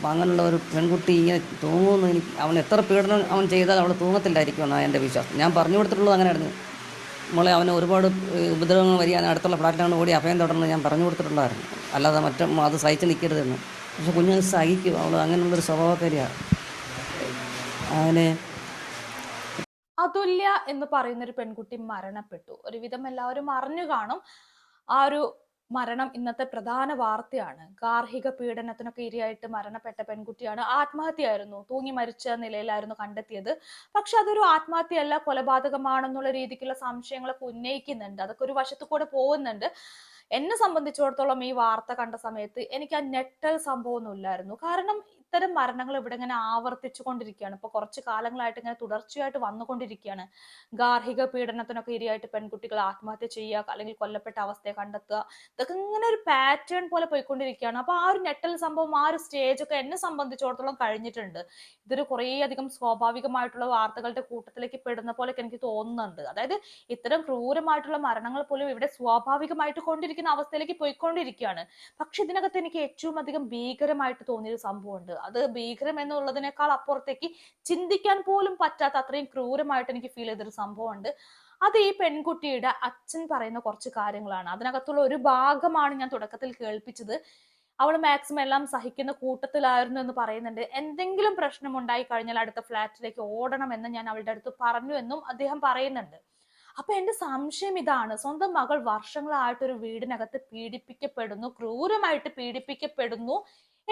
അപ്പം അങ്ങനെയുള്ള ഒരു പെൺകുട്ടി ഇങ്ങനെ തൂങ്ങുമെന്ന് എനിക്ക് അവൻ എത്ര പീഡനം അവൻ ചെയ്താൽ അവൾ തൂങ്ങത്തില്ലായിരിക്കും എന്നാണ് എന്റെ വിശ്വാസം. ഞാൻ പറഞ്ഞു കൊടുത്തിട്ടുള്ളത് അങ്ങനെയായിരുന്നു. മോളെ അവന് ഒരുപാട് ഉപദ്രവങ്ങൾ വരികയാണ്. അടുത്തുള്ള ഫ്ലാറ്റിലാണ് ഓടി അഭയം തുടർന്ന് ഞാൻ പറഞ്ഞു കൊടുത്തിട്ടുള്ളതായിരുന്നു. അല്ലാതെ മറ്റും അത് സഹിച്ച് നിൽക്കരുതെന്ന്. പക്ഷെ കുഞ്ഞുങ്ങൾ സഹിക്കും. അവൾ അങ്ങനെയുള്ളൊരു സ്വഭാവക്കാരിയാണ് അങ്ങനെ അതുല്യ എന്ന് പറയുന്ന ഒരു പെൺകുട്ടി മരണപ്പെട്ടു. ഒരുവിധം എല്ലാവരും അറിഞ്ഞു കാണും. ആ ഒരു മരണം ഇന്നത്തെ പ്രധാന വാർത്തയാണ്. ഗാർഹിക പീഡനത്തിനൊക്കെ ഇരയായിട്ട് മരണപ്പെട്ട പെൺകുട്ടിയാണ് ആത്മഹത്യയായിരുന്നു. തൂങ്ങി മരിച്ച നിലയിലായിരുന്നു കണ്ടെത്തിയത്. പക്ഷെ അതൊരു ആത്മഹത്യയല്ല കൊലപാതകമാണെന്നുള്ള രീതിക്കുള്ള സംശയങ്ങളൊക്കെ ഉന്നയിക്കുന്നുണ്ട്. അതൊക്കെ ഒരു വശത്തു കൂടെ പോകുന്നുണ്ട്. എന്നെ സംബന്ധിച്ചിടത്തോളം ഈ വാർത്ത കണ്ട സമയത്ത് എനിക്ക് ആ ഞെട്ടൽ സംഭവമൊന്നും ഇല്ലായിരുന്നു. കാരണം ഇത്തരം മരണങ്ങൾ ഇവിടെ ഇങ്ങനെ ആവർത്തിച്ചു കൊണ്ടിരിക്കുകയാണ്. ഇപ്പൊ കുറച്ച് കാലങ്ങളായിട്ട് ഇങ്ങനെ തുടർച്ചയായിട്ട് വന്നുകൊണ്ടിരിക്കുകയാണ്. ഗാർഹിക പീഡനത്തിനൊക്കെ ഇരയായിട്ട് പെൺകുട്ടികൾ ആത്മഹത്യ ചെയ്യുക അല്ലെങ്കിൽ കൊല്ലപ്പെട്ട അവസ്ഥയെ കണ്ടെത്തുക ഇതൊക്കെ ഇങ്ങനെ ഒരു പാറ്റേൺ പോലെ പോയിക്കൊണ്ടിരിക്കുകയാണ്. അപ്പൊ ആ ഒരു ഞെട്ടൽ സംഭവം ആ ഒരു സ്റ്റേജ് ഒക്കെ എന്നെ സംബന്ധിച്ചിടത്തോളം കഴിഞ്ഞിട്ടുണ്ട്. ഇതൊരു കുറേ അധികം സ്വാഭാവികമായിട്ടുള്ള വാർത്തകളുടെ കൂട്ടത്തിലേക്ക് പെടുന്ന പോലെ എനിക്ക് തോന്നുന്നുണ്ട്. അതായത് ഇത്തരം ക്രൂരമായിട്ടുള്ള മരണങ്ങൾ പോലും ഇവിടെ സ്വാഭാവികമായിട്ട് കൊണ്ടിരിക്കുന്ന അവസ്ഥയിലേക്ക് പോയിക്കൊണ്ടിരിക്കുകയാണ്. പക്ഷെ ഇതിനകത്ത് എനിക്ക് ഏറ്റവും അധികം ഭീകരമായിട്ട് തോന്നിയൊരു സംഭവമുണ്ട്. അത് ഭീകരം എന്നുള്ളതിനേക്കാൾ അപ്പുറത്തേക്ക് ചിന്തിക്കാൻ പോലും പറ്റാത്ത അത്രയും ക്രൂരമായിട്ട് എനിക്ക് ഫീൽ ചെയ്തൊരു സംഭവമുണ്ട്. അത് ഈ പെൺകുട്ടിയുടെ അച്ഛൻ പറയുന്ന കുറച്ച് കാര്യങ്ങളാണ്. അതിനകത്തുള്ള ഒരു ഭാഗമാണ് ഞാൻ തുടക്കത്തിൽ കേൾപ്പിച്ചത്. അവൾ മാക്സിമം എല്ലാം സഹിക്കുന്ന കൂട്ടത്തിലായിരുന്നു എന്ന് പറയുന്നുണ്ട്. എന്തെങ്കിലും പ്രശ്നം ഉണ്ടായി കഴിഞ്ഞാൽ അടുത്ത ഫ്ലാറ്റിലേക്ക് ഓടണം എന്ന് ഞാൻ അവളുടെ അടുത്ത് പറഞ്ഞു എന്നും അദ്ദേഹം പറയുന്നുണ്ട്. അപ്പൊ എന്റെ സംശയം ഇതാണ്. സ്വന്തം മകൾ വർഷങ്ങളായിട്ട് ഒരു വീടിനകത്ത് പീഡിപ്പിക്കപ്പെടുന്നു ക്രൂരമായിട്ട് പീഡിപ്പിക്കപ്പെടുന്നു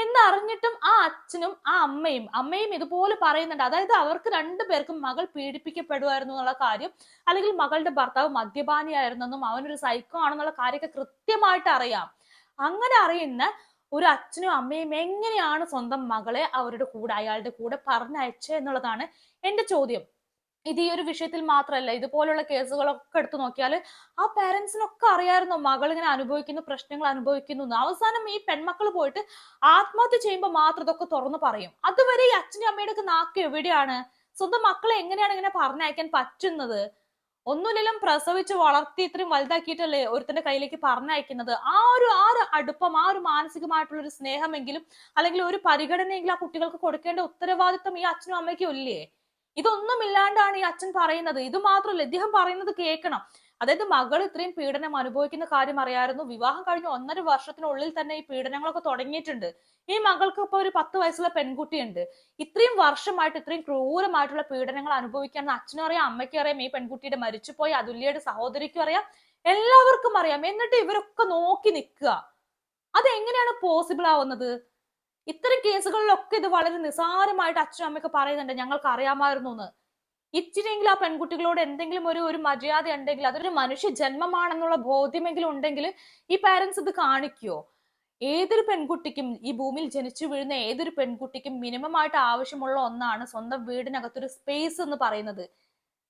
എന്നറിഞ്ഞിട്ടും ആ അച്ഛനും ആ അമ്മയും അമ്മയും ഇതുപോലെ പറയുന്നുണ്ട്. അതായത് അവർക്ക് രണ്ടുപേർക്കും മകൾ പീഡിപ്പിക്കപ്പെടുമായിരുന്നു എന്നുള്ള കാര്യം അല്ലെങ്കിൽ മകളുടെ ഭർത്താവ് മദ്യപാനിയായിരുന്നെന്നും അവനൊരു സൈക്കോ ആണെന്നുള്ള കാര്യമൊക്കെ കൃത്യമായിട്ട് അറിയാം. അങ്ങനെ അറിയുന്ന ഒരു അച്ഛനും അമ്മയും എങ്ങനെയാണ് സ്വന്തം മകളെ അവരുടെ കൂടെ അയാളുടെ കൂടെ പറഞ്ഞയച്ചത് എന്നുള്ളതാണ് എന്റെ ചോദ്യം. ഇത് ഈ ഒരു വിഷയത്തിൽ മാത്രമല്ല ഇതുപോലുള്ള കേസുകളൊക്കെ എടുത്തു നോക്കിയാൽ ആ പേരൻസിനൊക്കെ അറിയായിരുന്നു മകൾ ഇങ്ങനെ അനുഭവിക്കുന്നു പ്രശ്നങ്ങൾ അനുഭവിക്കുന്നു അവസാനം ഈ പെൺമക്കൾ പോയിട്ട് ആത്മഹത്യ ചെയ്യുമ്പോൾ മാത്രം ഇതൊക്കെ തുറന്നു പറയും. അതുവരെ ഈ അച്ഛനും അമ്മയുടെ ഒക്കെ നാക്ക് എവിടെയാണ്? സ്വന്തം മക്കളെ എങ്ങനെയാണ് ഇങ്ങനെ പറഞ്ഞയക്കാൻ പറ്റുന്നത്? ഒന്നുമില്ലെങ്കിലും പ്രസവിച്ച് വളർത്തി ഇത്രയും വലുതാക്കിയിട്ടല്ലേ ഒരുത്തന്റെ കയ്യിലേക്ക് പറഞ്ഞയക്കുന്നത്? ആ ഒരു ആ ഒരു അടുപ്പം ആ ഒരു മാനസികമായിട്ടുള്ള ഒരു സ്നേഹമെങ്കിലും അല്ലെങ്കിൽ ഒരു പരിഗണനയെങ്കിലും ആ കുട്ടികൾക്ക് കൊടുക്കേണ്ട ഉത്തരവാദിത്വം ഈ അച്ഛനും അമ്മയ്ക്കും ഇല്ലേ? ഇതൊന്നും ഇല്ലാണ്ടാണ് ഈ അച്ഛൻ പറയുന്നത്. ഇത് മാത്രമല്ല ഇദ്ദേഹം പറയുന്നത് കേൾക്കണം. അതായത് മകൾ ഇത്രയും പീഡനം അനുഭവിക്കുന്ന കാര്യം അറിയായിരുന്നു. വിവാഹം കഴിഞ്ഞ ഒന്നര വർഷത്തിനുള്ളിൽ തന്നെ ഈ പീഡനങ്ങളൊക്കെ തുടങ്ങിയിട്ടുണ്ട്. ഈ മകൾക്ക് ഇപ്പൊ ഒരു പത്ത് വയസ്സുള്ള പെൺകുട്ടിയുണ്ട്. ഇത്രയും വർഷമായിട്ട് ഇത്രയും ക്രൂരമായിട്ടുള്ള പീഡനങ്ങൾ അനുഭവിക്കാൻ അച്ഛനും അറിയാം അമ്മയ്ക്കും അറിയാം ഈ പെൺകുട്ടിയുടെ മരിച്ചുപോയ അതുല്യയുടെ സഹോദരിക്കും അറിയാം എല്ലാവർക്കും അറിയാം. എന്നിട്ട് ഇവരൊക്കെ നോക്കി നിൽക്കുക. അതെങ്ങനെയാണ് പോസിബിൾ ആവുന്നത്? ഇത്തരം കേസുകളിലൊക്കെ ഇത് വളരെ നിസാരമായിട്ട് അച്ഛനും അമ്മയൊക്കെ പറയുന്നുണ്ട്. ഞങ്ങൾക്ക് അറിയാമായിരുന്നു എന്ന് ഇച്ചിരിയെങ്കിലും ആ പെൺകുട്ടികളോട് എന്തെങ്കിലും ഒരു ഒരു മര്യാദ ഉണ്ടെങ്കിൽ അതൊരു മനുഷ്യ ജന്മമാണെന്നുള്ള ബോധ്യമെങ്കിലും ഉണ്ടെങ്കിൽ ഈ പാരന്റ്സ് ഇത് കാണിക്കുവോ ഏതൊരു പെൺകുട്ടിക്കും ഈ ഭൂമിയിൽ ജനിച്ചു വീഴുന്ന ഏതൊരു പെൺകുട്ടിക്കും മിനിമം ആയിട്ട് ആവശ്യമുള്ള ഒന്നാണ് സ്വന്തം വീടിനകത്തൊരു സ്പേസ് എന്ന് പറയുന്നത്.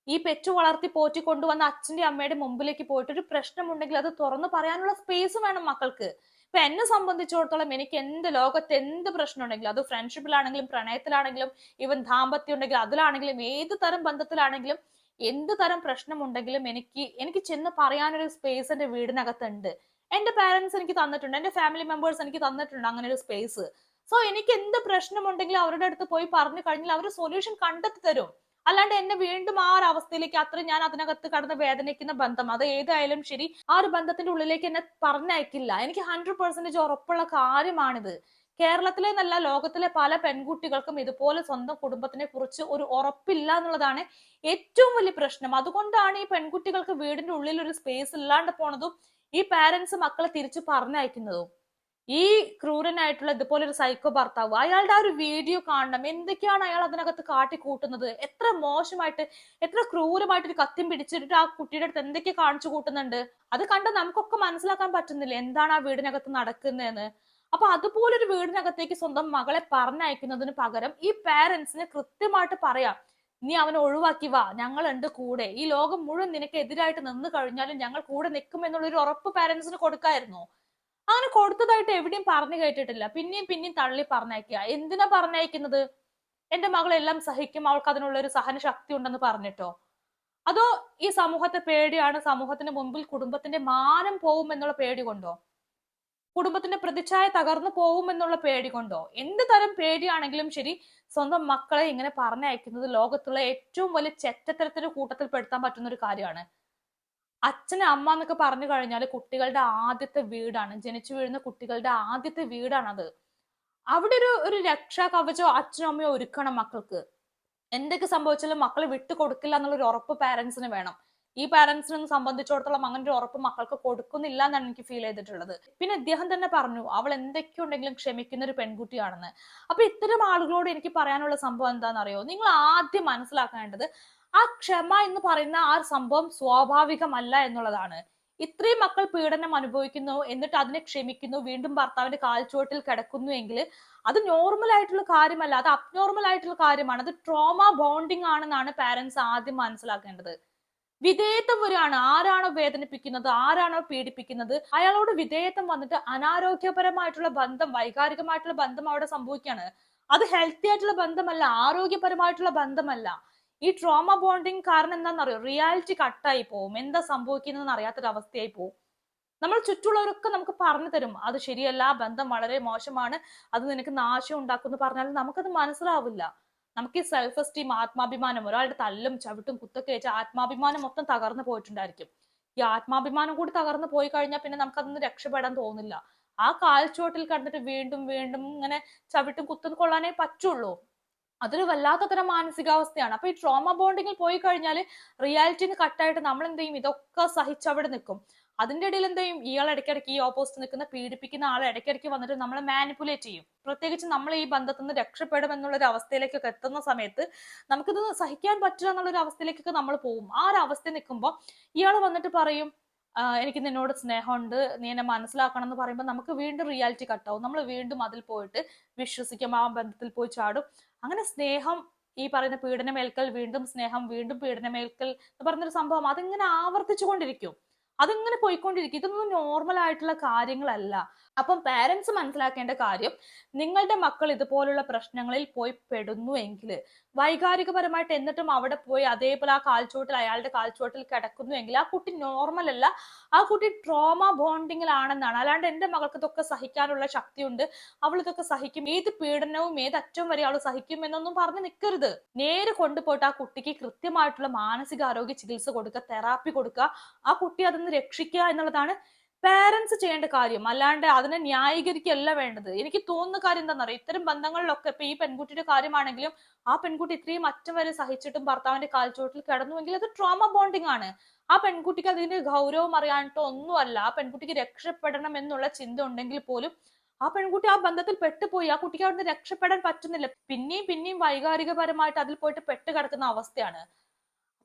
ഈ പെറ്റു വളർത്തി പോറ്റി കൊണ്ടുവന്ന അച്ഛന്റെ അമ്മയുടെ മുമ്പിലേക്ക് പോയിട്ട് ഒരു പ്രശ്നമുണ്ടെങ്കിൽ അത് തുറന്നു പറയാനുള്ള സ്പേസ് വേണം മക്കൾക്ക്. ഇപ്പൊ എന്നെ സംബന്ധിച്ചിടത്തോളം എനിക്ക് എന്ത് ലോകത്ത് എന്ത് പ്രശ്നം ഉണ്ടെങ്കിലും അത് ഫ്രണ്ട്ഷിപ്പിലാണെങ്കിലും പ്രണയത്തിലാണെങ്കിലും ഈവൻ ദാമ്പത്യം ഉണ്ടെങ്കിലും അതിലാണെങ്കിലും ഏത് തരം ബന്ധത്തിലാണെങ്കിലും എന്ത് തരം പ്രശ്നമുണ്ടെങ്കിലും എനിക്ക് എനിക്ക് ചെന്ന് പറയാനൊരു സ്പേസ് എന്റെ വീടിനകത്തുണ്ട്. എന്റെ പാരന്റ്സ് എനിക്ക് തന്നിട്ടുണ്ട് എന്റെ ഫാമിലി മെമ്പേഴ്സ് എനിക്ക് തന്നിട്ടുണ്ട് അങ്ങനെ ഒരു സ്പേസ് സോ എനിക്ക് എന്ത് പ്രശ്നമുണ്ടെങ്കിലും അവരുടെ അടുത്ത് പോയി പറഞ്ഞു കഴിഞ്ഞാൽ അവർ സൊല്യൂഷൻ കണ്ടെത്തി തരും. അല്ലാണ്ട് എന്നെ വീണ്ടും ആ ഒരു അവസ്ഥയിലേക്ക് അത്ര ഞാൻ അതിനകത്ത് കടന്ന് വേദനിക്കുന്ന ബന്ധം. അത് ഏതായാലും ശരി ആ ഒരു ബന്ധത്തിന്റെ ഉള്ളിലേക്ക് എന്നെ പറഞ്ഞയക്കില്ല. എനിക്ക് ഹൺഡ്രഡ് പെർസെന്റേജ് ഉറപ്പുള്ള കാര്യമാണിത്. കേരളത്തിലെ നല്ല ലോകത്തിലെ പല പെൺകുട്ടികൾക്കും ഇതുപോലെ സ്വന്തം കുടുംബത്തിനെ കുറിച്ച് ഒരു ഉറപ്പില്ല എന്നുള്ളതാണ് ഏറ്റവും വലിയ പ്രശ്നം. അതുകൊണ്ടാണ് ഈ പെൺകുട്ടികൾക്ക് വീടിന്റെ ഉള്ളിൽ ഒരു സ്പേസ് ഇല്ലാണ്ട് പോണതും ഈ പാരന്റ്സ് മക്കളെ തിരിച്ചു പറഞ്ഞയക്കുന്നതും. ഈ ക്രൂരനായിട്ടുള്ള ഇതുപോലെ ഒരു സൈക്കോ ഭർത്താവ് അയാളുടെ ആ ഒരു വീഡിയോ കാണണം. എന്തൊക്കെയാണ് അയാൾ അതിനകത്ത് കാട്ടിക്കൂട്ടുന്നത്? എത്ര മോശമായിട്ട് എത്ര ക്രൂരമായിട്ട് ഒരു കത്തിയും പിടിച്ചിട്ട് ആ കുട്ടിയുടെ അടുത്ത് എന്തൊക്കെ കാണിച്ചു കൂട്ടുന്നുണ്ട്? അത് കണ്ട് നമുക്കൊക്കെ മനസ്സിലാക്കാൻ പറ്റുന്നില്ല എന്താണ് ആ വീടിനകത്ത് നടക്കുന്നതെന്ന്. അപ്പൊ അതുപോലൊരു വീടിനകത്തേക്ക് സ്വന്തം മകളെ പറഞ്ഞയക്കുന്നതിന് പകരം ഈ പാരന്റ്സിന് കൃത്യമായിട്ട് പറയാം നീ അവനെ ഒഴിവാക്കി വാ. ഞങ്ങളുണ്ട് കൂടെ. ഈ ലോകം മുഴുവൻ നിനക്ക് എതിരായിട്ട് നിന്ന് കഴിഞ്ഞാലും ഞങ്ങൾ കൂടെ നിൽക്കും എന്നുള്ള ഒരു ഉറപ്പ് പാരന്റ്സിന് കൊടുക്കായിരുന്നു. അങ്ങനെ കൊടുത്തതായിട്ട് എവിടെയും പറഞ്ഞു കേട്ടിട്ടില്ല. പിന്നെയും പിന്നെയും തള്ളി പറഞ്ഞയക്കുക. എന്തിനാ പറഞ്ഞയക്കുന്നത്? എന്റെ മകളെല്ലാം സഹിക്കും. അവൾക്ക് അതിനുള്ള ഒരു സഹന ശക്തി ഉണ്ടെന്ന് പറഞ്ഞിട്ടോ? അതോ ഈ സമൂഹത്തെ പേടിയാണ്? സമൂഹത്തിന്റെ മുമ്പിൽ കുടുംബത്തിന്റെ മാനം പോവും എന്നുള്ള പേടി കൊണ്ടോ? കുടുംബത്തിന്റെ പ്രതിച്ഛായ തകർന്നു പോവും പോകുമെന്നുള്ള പേടി കൊണ്ടോ? എന്ത് തരം പേടിയാണെങ്കിലും ശരി സ്വന്തം മക്കളെ ഇങ്ങനെ പറഞ്ഞയക്കുന്നത് ലോകത്തുള്ള ഏറ്റവും വലിയ ചെറ്റത്തരത്തിന്റെ കൂട്ടത്തിൽ പെടുത്താൻ പറ്റുന്ന ഒരു കാര്യമാണ്. അച്ഛന് അമ്മ എന്നൊക്കെ പറഞ്ഞു കഴിഞ്ഞാൽ കുട്ടികളുടെ ആദ്യത്തെ വീടാണ്. ജനിച്ചു വീഴുന്ന കുട്ടികളുടെ ആദ്യത്തെ വീടാണത്. അവിടെ ഒരു ഒരു രക്ഷാ കവചോ അച്ഛനും അമ്മയോ ഒരുക്കണം മക്കൾക്ക്. എന്തൊക്കെ സംഭവിച്ചാലും മക്കളെ വിട്ടു കൊടുക്കില്ല എന്നുള്ളൊരു ഉറപ്പ് പാരന്റ്സിന് വേണം. ഈ പാരന്റ്സിനെ സംബന്ധിച്ചിടത്തോളം അങ്ങനെ ഒരു ഉറപ്പ് മക്കൾക്ക് കൊടുക്കുന്നില്ല എന്നാണ് എനിക്ക് ഫീൽ ചെയ്തിട്ടുള്ളത്. പിന്നെ അദ്ദേഹം തന്നെ പറഞ്ഞു അവൾ എന്തൊക്കെ ഉണ്ടെങ്കിലും ക്ഷമിക്കുന്ന ഒരു പെൺകുട്ടിയാണെന്ന്. അപ്പൊ ഇത്തരം ആളുകളോട് എനിക്ക് പറയാനുള്ള സംഭവം എന്താണെന്നറിയോ? നിങ്ങൾ ആദ്യം മനസ്സിലാക്കേണ്ടത് ആ ക്ഷമ എന്ന് പറയുന്ന ആ സംഭവം സ്വാഭാവികമല്ല എന്നുള്ളതാണ്. ഇത്രയും മക്കൾ പീഡനം അനുഭവിക്കുന്നു എന്നിട്ട് അതിനെ ക്ഷമിക്കുന്നു വീണ്ടും ഭർത്താവിന്റെ കാൽച്ചുവട്ടിൽ കിടക്കുന്നു എങ്കിൽ അത് നോർമൽ ആയിട്ടുള്ള കാര്യമല്ല അത് അബ്നോർമൽ ആയിട്ടുള്ള കാര്യമാണ്. അത് ട്രോമ ബോണ്ടിങ് ആണെന്നാണ് പാരന്റ്സ് ആദ്യം മനസ്സിലാക്കേണ്ടത്. വിധേയത്വം വരികയാണ്. ആരാണോ വേദനിപ്പിക്കുന്നത് ആരാണോ പീഡിപ്പിക്കുന്നത് അയാളോട് വിധേയത്വം വന്നിട്ട് അനാരോഗ്യപരമായിട്ടുള്ള ബന്ധം വൈകാരികമായിട്ടുള്ള ബന്ധം അവിടെ സംഭവിക്കുകയാണ്. അത് ഹെൽത്തി ആയിട്ടുള്ള ബന്ധമല്ല ആരോഗ്യപരമായിട്ടുള്ള ബന്ധമല്ല. ഈ ട്രോമ ബോണ്ടിങ് കാരണം എന്താണെന്നറിയോ? റിയാലിറ്റി കട്ടായി പോവും. എന്താ സംഭവിക്കുന്നതെന്ന് അറിയാത്തൊരു അവസ്ഥയായി പോവും. നമ്മൾ ചുറ്റുള്ളവരൊക്കെ നമുക്ക് പറഞ്ഞു തരും. അത് ശരിയല്ല ബന്ധം വളരെ മോശമാണ് അത് നിനക്ക് നാശം ഉണ്ടാക്കും എന്ന് പറഞ്ഞാൽ നമുക്കത് മനസ്സിലാവില്ല. നമുക്ക് ഈ സെൽഫ് എസ്റ്റീം ആത്മാഭിമാനം ഒരാളുടെ തല്ലും ചവിട്ടും കുത്തൊക്കെ വെച്ച ആത്മാഭിമാനം മൊത്തം തകർന്നു പോയിട്ടുണ്ടായിരിക്കും. ഈ ആത്മാഭിമാനം കൂടി തകർന്നു പോയി കഴിഞ്ഞാൽ പിന്നെ നമുക്കതൊന്നും രക്ഷപ്പെടാൻ തോന്നില്ല. ആ കാൽച്ചോട്ടിൽ കണ്ടിട്ട് വീണ്ടും വീണ്ടും ഇങ്ങനെ ചവിട്ടും കുത്തും കൊള്ളാനേ പറ്റുള്ളൂ. അതൊരു വല്ലാത്ത തരം മാനസികാവസ്ഥയാണ്. അപ്പൊ ഈ ട്രോമ ബോണ്ടിങ്ങിൽ പോയി കഴിഞ്ഞാൽ റിയാലിറ്റിന്ന് കട്ടായിട്ട് നമ്മൾ എന്ത് ചെയ്യും ഇതൊക്കെ സഹിച്ച് അവിടെ നിൽക്കും അതിന്റെ ഇടയിൽ എന്ത് ചെയ്യും ഇയാൾ ഇടയ്ക്കിടയ്ക്ക് ഈ ഓപ്പോസിറ്റ് നിൽക്കുന്ന പീഡിപ്പിക്കുന്ന ആൾ ഇടയ്ക്കിടയ്ക്ക് വന്നിട്ട് നമ്മളെ മാനിപ്പുലേറ്റ് ചെയ്യും. പ്രത്യേകിച്ച് നമ്മൾ ഈ ബന്ധത്തിൽ നിന്ന് രക്ഷപ്പെടും എന്നുള്ള ഒരു അവസ്ഥയിലേക്കൊക്കെ എത്തുന്ന സമയത്ത് നമുക്കിത് സഹിക്കാൻ പറ്റില്ല എന്നുള്ള ഒരു അവസ്ഥയിലേക്കൊക്കെ നമ്മൾ പോകും ആ ഒരു അവസ്ഥ നിൽക്കുമ്പോൾ ഇയാൾ വന്നിട്ട് പറയും എനിക്ക് നിന്നോട് സ്നേഹമുണ്ട്. നീ എന്നെ മനസ്സിലാക്കണം എന്ന് പറയുമ്പോൾ നമുക്ക് വീണ്ടും റിയാലിറ്റി കട്ടാവും നമ്മൾ വീണ്ടും അതിൽ പോയിട്ട് വിശ്വസിക്കും. ആ ബന്ധത്തിൽ പോയി ചാടും. അങ്ങനെ സ്നേഹം ഈ പറയുന്ന പീഡനമേൽക്കൽ വീണ്ടും സ്നേഹം വീണ്ടും പീഡനമേൽക്കൽ എന്ന് പറഞ്ഞൊരു സംഭവം. അതിങ്ങനെ ആവർത്തിച്ചു കൊണ്ടിരിക്കും അതിങ്ങനെ പോയിക്കൊണ്ടിരിക്കും. ഇതൊന്നും നോർമൽ ആയിട്ടുള്ള കാര്യങ്ങളല്ല. അപ്പം പാരന്റ്സ് മനസ്സിലാക്കേണ്ട കാര്യം നിങ്ങളുടെ മക്കൾ ഇതുപോലുള്ള പ്രശ്നങ്ങളിൽ പോയി പെടുന്നു എങ്കിൽ വൈകാരികപരമായിട്ട് എന്നിട്ടും അവിടെ പോയി അതേപോലെ ആ കാൽച്ചുവട്ടിൽ അയാളുടെ കാൽച്ചുവട്ടിൽ കിടക്കുന്നു എങ്കിൽ ആ കുട്ടി നോർമൽ അല്ല. ആ കുട്ടി ട്രോമ ബോണ്ടിങ്ങിലാണെന്നാണ് അല്ലാണ്ട് എന്റെ മകൾക്ക് ഇതൊക്കെ സഹിക്കാനുള്ള ശക്തിയുണ്ട്. അവൾ ഇതൊക്കെ സഹിക്കും. ഏത് പീഡനവും ഏത് അറ്റം വരെ അവൾ സഹിക്കും എന്നൊന്നും പറഞ്ഞ് നിൽക്കരുത് നേരെ കൊണ്ടുപോയിട്ട് ആ കുട്ടിക്ക് കൃത്യമായിട്ടുള്ള മാനസികാരോഗ്യ ചികിത്സ കൊടുക്കുക തെറാപ്പി കൊടുക്കുക. ആ കുട്ടി അതൊന്ന് രക്ഷിക്കുക എന്നുള്ളതാണ് പേരൻസ് ചെയ്യേണ്ട കാര്യം. അല്ലാണ്ട് അതിനെ ന്യായീകരിക്കുകയല്ല വേണ്ടത്. എനിക്ക് തോന്നുന്ന കാര്യം എന്താണെന്നറിയോ ഇത്തരം ബന്ധങ്ങളിലൊക്കെ ഇപ്പൊ ഈ പെൺകുട്ടിയുടെ കാര്യമാണെങ്കിലും ആ പെൺകുട്ടി ഇത്രയും അറ്റം വരെ സഹിച്ചിട്ടും ഭർത്താവിന്റെ കാൽച്ചുവട്ടിൽ കിടന്നുവെങ്കിൽ അത് ട്രോമ ബോണ്ടിങ് ആണ്. ആ പെൺകുട്ടിക്ക് അതിന്റെ ഗൗരവം അറിയാനിട്ടോ ഒന്നുമല്ല. ആ പെൺകുട്ടിക്ക് രക്ഷപ്പെടണം എന്നുള്ള ചിന്ത ഉണ്ടെങ്കിൽ പോലും ആ പെൺകുട്ടി ആ ബന്ധത്തിൽ പെട്ടുപോയി. ആ കുട്ടിക്ക് അവിടുന്ന് രക്ഷപ്പെടാൻ പറ്റുന്നില്ല. പിന്നെയും പിന്നെയും വൈകാരികപരമായിട്ട് അതിൽ പോയിട്ട് പെട്ട് കിടക്കുന്ന അവസ്ഥയാണ്.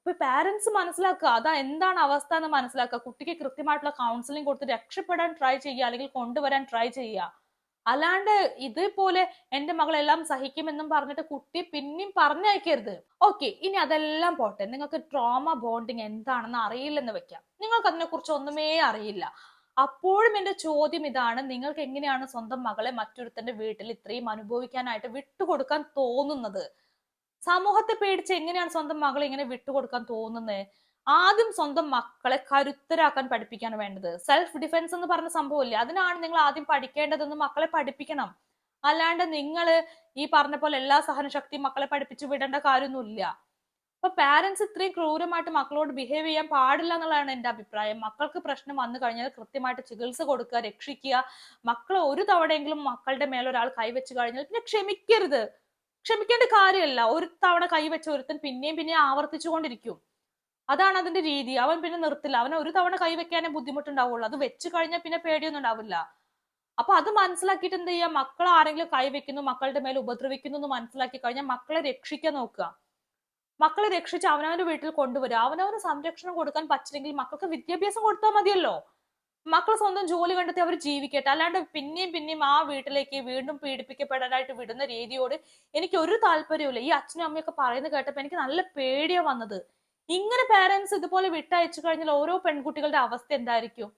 അപ്പൊ പാരന്റ്സ് മനസ്സിലാക്കുക. അതാ എന്താണ് അവസ്ഥ എന്ന് മനസ്സിലാക്കുക. കുട്ടിക്ക് കൃത്യമായിട്ടുള്ള കൗൺസിലിംഗ് കൊടുത്ത് രക്ഷപ്പെടാൻ ട്രൈ ചെയ്യുക. അല്ലെങ്കിൽ കൊണ്ടുവരാൻ ട്രൈ ചെയ്യുക. അല്ലാണ്ട് ഇതേപോലെ എന്റെ മകളെല്ലാം സഹിക്കുമെന്നും പറഞ്ഞിട്ട് കുട്ടി പിന്നെയും പറഞ്ഞയക്കരുത്. ഓക്കെ ഇനി അതെല്ലാം പോട്ടെ. നിങ്ങൾക്ക് ട്രോമ ബോണ്ടിങ് എന്താണെന്ന് അറിയില്ലെന്ന് വെക്കാം. നിങ്ങൾക്ക് അതിനെ കുറിച്ച് ഒന്നുമേ അറിയില്ല. അപ്പോഴും എന്റെ ചോദ്യം ഇതാണ്. നിങ്ങൾക്ക് എങ്ങനെയാണ് സ്വന്തം മകളെ മറ്റൊരുത്തന്റെ വീട്ടിൽ ഇത്രയും അനുഭവിക്കാനായിട്ട് വിട്ടുകൊടുക്കാൻ തോന്നുന്നത്? സമൂഹത്തെ പേടിച്ച് എങ്ങനെയാണ് സ്വന്തം മകളെ ഇങ്ങനെ വിട്ടുകൊടുക്കാൻ തോന്നുന്നത് ആദ്യം സ്വന്തം മക്കളെ കരുത്തരാക്കാൻ പഠിപ്പിക്കാണ് വേണ്ടത്. സെൽഫ് ഡിഫെൻസ് എന്ന് പറഞ്ഞ സംഭവമില്ലേ? അതിനാണ് നിങ്ങൾ ആദ്യം പഠിക്കേണ്ടതെന്ന് മക്കളെ പഠിപ്പിക്കണം. അല്ലാണ്ട് നിങ്ങൾ ഈ പറഞ്ഞ പോലെ എല്ലാ സഹനശക്തിയും മക്കളെ പഠിപ്പിച്ചു വിടേണ്ട കാര്യമൊന്നുമില്ല. അപ്പൊ പാരന്റ്സ് ഇത്രയും ക്രൂരമായിട്ട് മക്കളോട് ബിഹേവ് ചെയ്യാൻ പാടില്ല എന്നുള്ളതാണ് എന്റെ അഭിപ്രായം. മക്കൾക്ക് പ്രശ്നം വന്നു കഴിഞ്ഞാൽ കൃത്യമായിട്ട് ചികിത്സ കൊടുക്കുക രക്ഷിക്കുക. മക്കളെ ഒരു തവണയെങ്കിലും മക്കളുടെ മേലൊരാൾ കൈവച്ച് കഴിഞ്ഞാൽ പിന്നെ ക്ഷമിക്കരുത്. ക്ഷമിക്കേണ്ട കാര്യമല്ല. ഒരു തവണ കൈവച്ച ഒരുത്തൻ പിന്നെയും പിന്നെയും ആവർത്തിച്ചുകൊണ്ടിരിക്കും. അതാണ് അതിന്റെ രീതി. അവൻ പിന്നെ നിർത്തില്ല. അവൻ ഒരു തവണ കൈവയ്ക്കാനേ ബുദ്ധിമുട്ടുണ്ടാവുള്ളൂ. അത് വെച്ച് കഴിഞ്ഞാൽ പിന്നെ പേടിയൊന്നും ഉണ്ടാവില്ല. അപ്പൊ അത് മനസ്സിലാക്കിയിട്ട് എന്ത് ചെയ്യുക മക്കൾ ആരെങ്കിലും കൈവയ്ക്കുന്നു മക്കളുടെ മേലെ ഉപദ്രവിക്കുന്നു എന്ന് മനസ്സിലാക്കി കഴിഞ്ഞാൽ മക്കളെ രക്ഷിക്കാൻ നോക്കുക. മക്കളെ രക്ഷിച്ച് അവനവന്റെ വീട്ടിൽ കൊണ്ടുവരിക. അവനവന് സംരക്ഷണം കൊടുക്കാൻ പറ്റില്ലെങ്കിൽ മക്കൾക്ക് വിദ്യാഭ്യാസം കൊടുത്താൽ മതിയല്ലോ. മക്കൾ സ്വന്തം ജോലി കണ്ടെത്തി അവർ ജീവിക്കട്ടെ. അല്ലാണ്ട് പിന്നെയും പിന്നെയും ആ വീട്ടിലേക്ക് വീണ്ടും പീഡിപ്പിക്കപ്പെടാനായിട്ട് വിടുന്ന രീതിയോട് എനിക്ക് ഒരു താല്പര്യമില്ല ഈ അച്ഛനും അമ്മയൊക്കെ പറയുന്നത് കേട്ടപ്പോൾ എനിക്ക് നല്ല പേടിയാ വന്നത്. ഇങ്ങനെ പാരന്റ്സ് ഇതുപോലെ വിട്ടയച്ചു കഴിഞ്ഞാൽ ഓരോ പെൺകുട്ടികളുടെ അവസ്ഥ എന്തായിരിക്കും?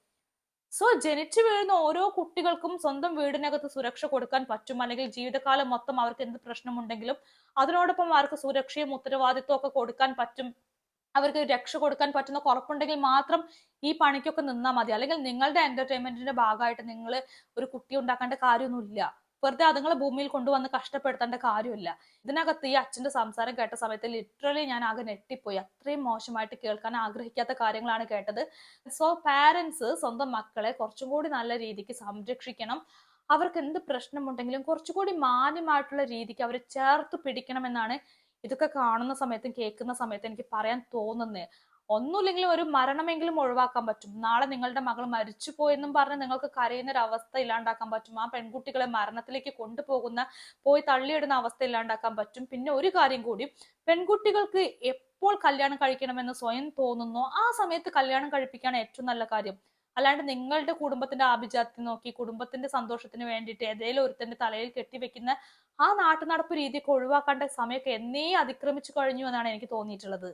സോ ജനിച്ചു വീഴുന്ന ഓരോ കുട്ടികൾക്കും സ്വന്തം വീടിനകത്ത് സുരക്ഷ കൊടുക്കാൻ പറ്റും. അല്ലെങ്കിൽ ജീവിതകാലം മൊത്തം അവർക്ക് എന്ത് പ്രശ്നമുണ്ടെങ്കിലും അതിനോടൊപ്പം അവർക്ക് സുരക്ഷയും ഉത്തരവാദിത്വം ഒക്കെ കൊടുക്കാൻ പറ്റും. അവർക്ക് രക്ഷ കൊടുക്കാൻ പറ്റുന്ന കുറപ്പുണ്ടെങ്കിൽ മാത്രം ഈ പണിക്കൊക്കെ നിന്നാൽ മതി. അല്ലെങ്കിൽ നിങ്ങളുടെ എന്റർടൈൻമെന്റിന്റെ ഭാഗമായിട്ട് നിങ്ങൾ ഒരു കുട്ടി ഉണ്ടാക്കേണ്ട കാര്യമൊന്നുമില്ല. വെറുതെ അതുങ്ങളെ ഭൂമിയിൽ കൊണ്ടുവന്ന് കഷ്ടപ്പെടുത്തേണ്ട കാര്യമില്ല. ഇതിനകത്ത് ഈ അച്ഛന്റെ സംസാരം കേട്ട സമയത്ത് ലിറ്ററലി ഞാൻ ആകെ ഞെട്ടിപ്പോയി. അത്രയും മോശമായിട്ട് കേൾക്കാൻ ആഗ്രഹിക്കാത്ത കാര്യങ്ങളാണ് കേട്ടത്. സോ പാരന്റ്സ് സ്വന്തം മക്കളെ കുറച്ചും കൂടി നല്ല രീതിക്ക് സംരക്ഷിക്കണം. അവർക്ക് എന്ത് പ്രശ്നമുണ്ടെങ്കിലും കുറച്ചുകൂടി മാന്യമായിട്ടുള്ള രീതിക്ക് അവരെ ചേർത്ത് പിടിക്കണമെന്നാണ് ഇതൊക്കെ കാണുന്ന സമയത്തും കേൾക്കുന്ന സമയത്തും എനിക്ക് പറയാൻ തോന്നുന്നത് ഒന്നുമില്ലെങ്കിലും ഒരു മരണമെങ്കിലും ഒഴിവാക്കാൻ പറ്റും. നാളെ നിങ്ങളുടെ മകൾ മരിച്ചു പോയെന്നും പറഞ്ഞ് നിങ്ങൾക്ക് കരയുന്ന ഒരു അവസ്ഥ ഇല്ലാണ്ടാക്കാൻ പറ്റും. ആ പെൺകുട്ടികളെ മരണത്തിലേക്ക് കൊണ്ടുപോകുന്ന പോയി തള്ളിയിടുന്ന അവസ്ഥ ഇല്ലാണ്ടാക്കാൻ പറ്റും. പിന്നെ ഒരു കാര്യം കൂടി പെൺകുട്ടികൾക്ക് എപ്പോൾ കല്യാണം കഴിക്കണമെന്ന് സ്വയം തോന്നുന്നു ആ സമയത്ത് കല്യാണം കഴിപ്പിക്കാണ് ഏറ്റവും നല്ല കാര്യം. അല്ലാണ്ട് നിങ്ങളുടെ കുടുംബത്തിന്റെ ആഭിജാത്യം നോക്കി കുടുംബത്തിന്റെ സന്തോഷത്തിന് വേണ്ടിയിട്ട് ഏതെങ്കിലും ഒരുത്തന്റെ തലയിൽ കെട്ടിവെക്കുന്ന ആ നാട്ടുനടപ്പ് രീതിയൊക്കെ ഒഴിവാക്കേണ്ട സമയമൊക്കെ എന്നേ അതിക്രമിച്ചു കഴിഞ്ഞു എന്നാണ് എനിക്ക് തോന്നിയിട്ടുള്ളത്.